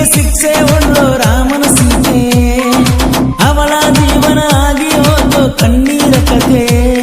ತಪ್ಪಿಗೆ ಶಿಕ್ಷೆ ಉಳ್ಳು ರಾಮನ ಸೀತೆ. ಅವಳ ಜೀವನ ಆಗಿ ಹೋದು ಕಣ್ಣೀರ ಕಥೆ.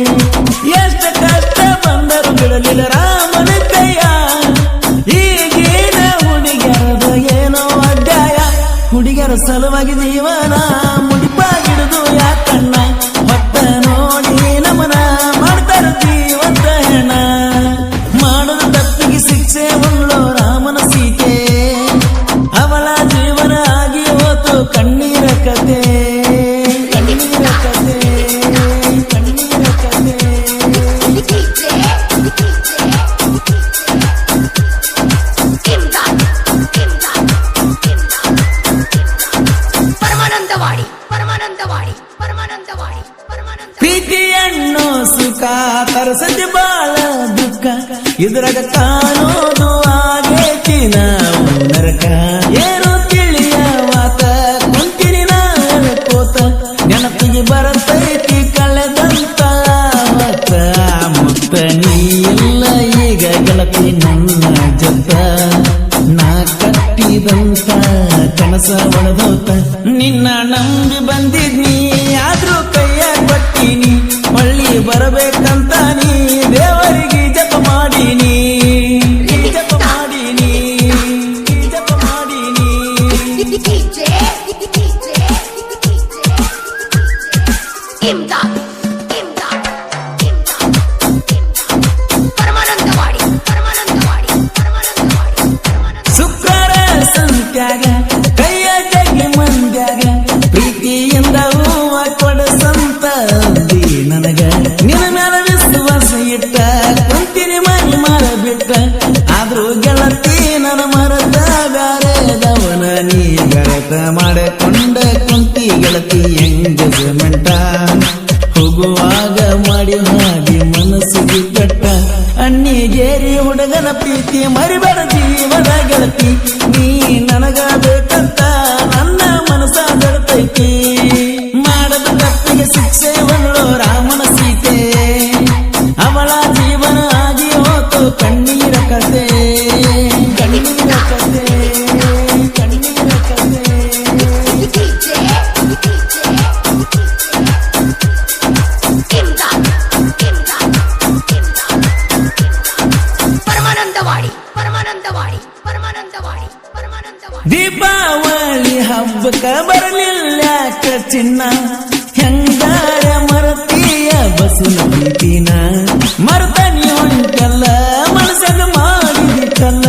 ಪರಮಾನಂದವಾಡಿ ಪರಮಾನಂದವಾಡಿ ಪರಮಾನಂದವಾಡಿ ಪರಮಾನಂದ ಪ್ರೀತಿಯನ್ನು ಸುಖ ತರಸತಿ ಬಾಳ ದುಃಖ. ಇದ್ರಾಗ ಕಾಣೋದು ಆಗೇತಿ ನರಕ ಏನು ತಿಳಿಯವಾತ ಕುಂತಿನಿ ನಾನು ಕೋತ. ನೆನಪಿಗೆ ಬರತೈತಿ ಕಳೆದಂತ ಮತ್ತ ಮುತ್ತ ನೀ ಇಲ್ಲ ಈಗ ಗೆಳತಿ ನನ್ನ ಜಗ ನಾ ಕಟ್ಟಿದಂತ ಕನಸ ಒಳದೋತ ನಿನ್ನ ನಂಬಿ ಬಂದಿದ್ನಿ ಆದ್ರೂ ಕೈಯ ಬಟ್ಟೀನಿ. ಮಳ್ಳಿ ಬರಬೇಕಂತ ಎಂಗೇಜ್ಮೆಂಟ ಹೋಗುವಾಗ ಮಾಡಿ ಹಾಗೆ ಮನಸ್ಸಿಗೆ ಕಟ್ಟ. ಅಣ್ಣಿಗೇರಿ ಹುಡುಗನ ಪ್ರೀತಿ ಮರಿಬೇಡ ಜೀವನ ಗೆಳತಿ ನೀ ನನಗ ದೀಪಾವಳಿ ಹಬ್ಬಕ್ಕ ಬರಲಿಲ್ಲ ಚಿನ್ನ ಹೆಂಗಾರ ಮರತೀಯ ಬಸ್ ನಂಬಿನ ಮರತನಿ ಹೊಂಟಲ್ಲ ಮನಸ್ಸಾಗ ಮಾಡಿದಿಟ್ಟಲ್ಲ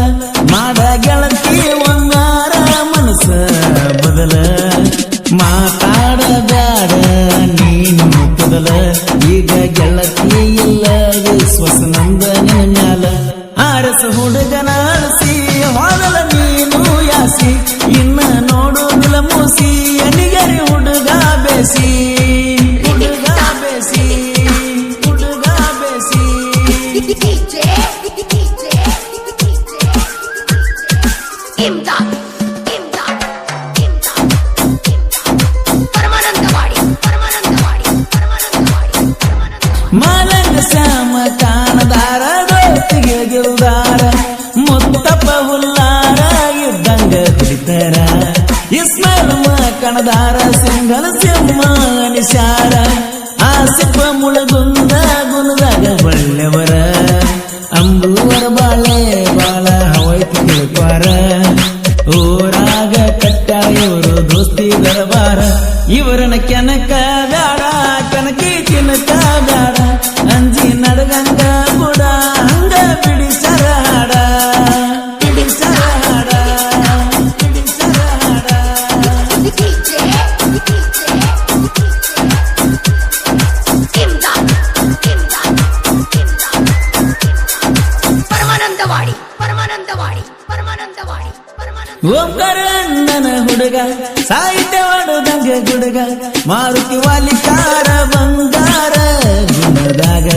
ಮಾಡ ಗೆಳತಿ ಒಂದಾರ ಮನಸ್ಸ ಬದಲ. ಮಾತಾಡ ನೀನು ಬದಲ ಈಗ ಗೆಳತಿ ಇಲ್ಲ ವಿಶ್ವಾಸ ನಂದ ನಿನ್ನ ಮ್ಯಾಲ. ಆರಸ ಹುಡುಗನ me ಕಣದಾರ ಸಿಂಗಲ ಸಿಂಹ ನಿಶಾರ ಆಸಿಪ ಮುಳಗುಂದ ಗುಣದಾಗ ಒಳ್ಳೆವರ ಅಂಬೂವರ ಬಾಳೆ ಬಾಳ ಹವೈತಿ ತಿಳ್ಪಾರ. ಊರಾಗ ಕಟ್ಟ ಇವರು ದೋಸ್ತಿ ದರಬಾರ. ಇವರನ್ನ ಕೆನಕ ಬ್ಯಾಡ, ಕನಕಿ ತಿನ್ನಕ ಪರಮಾನಂದವಾಡಿ ಪರಮಾನಂದವಾಡಿ ಪರಮಾನಂದ ಓಂಕಾರ ಅಣ್ಣನ ಹುಡುಗ ಸಾಹಿತ್ಯ ಹೊಡೆದಂಗ ಗುಡುಗ ಮಾರುತಿ ವಾಲಿಕಾರ ಬಂಗಾರ ಗುಣದಾಗ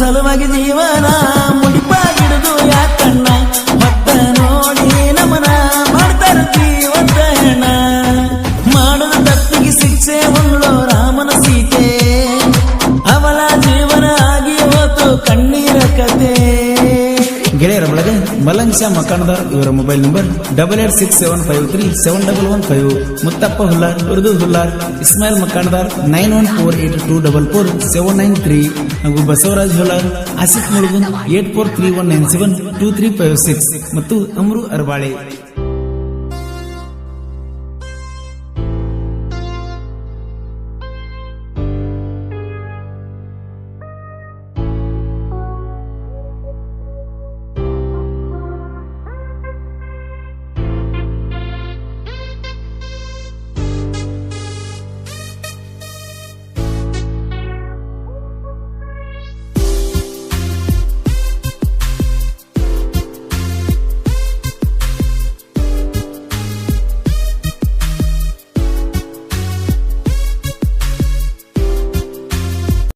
ಸಲುವಾಗಿ ಜೀವನ ಮಕಾನದಾರ್ ಇವರ mobile number double eight six seven five three seven double one five. Muttappa Hullar, Urdu Hullar, Ismail Makandar nine one four eight two double four seven nine three. ಹಾಗೂ Basavaraj Hullar, Asif ಮುಳುಗುನ್ eight four three one nine seven two three five six. ಮತ್ತು ಅಮರು ಅರಬಾಳೆ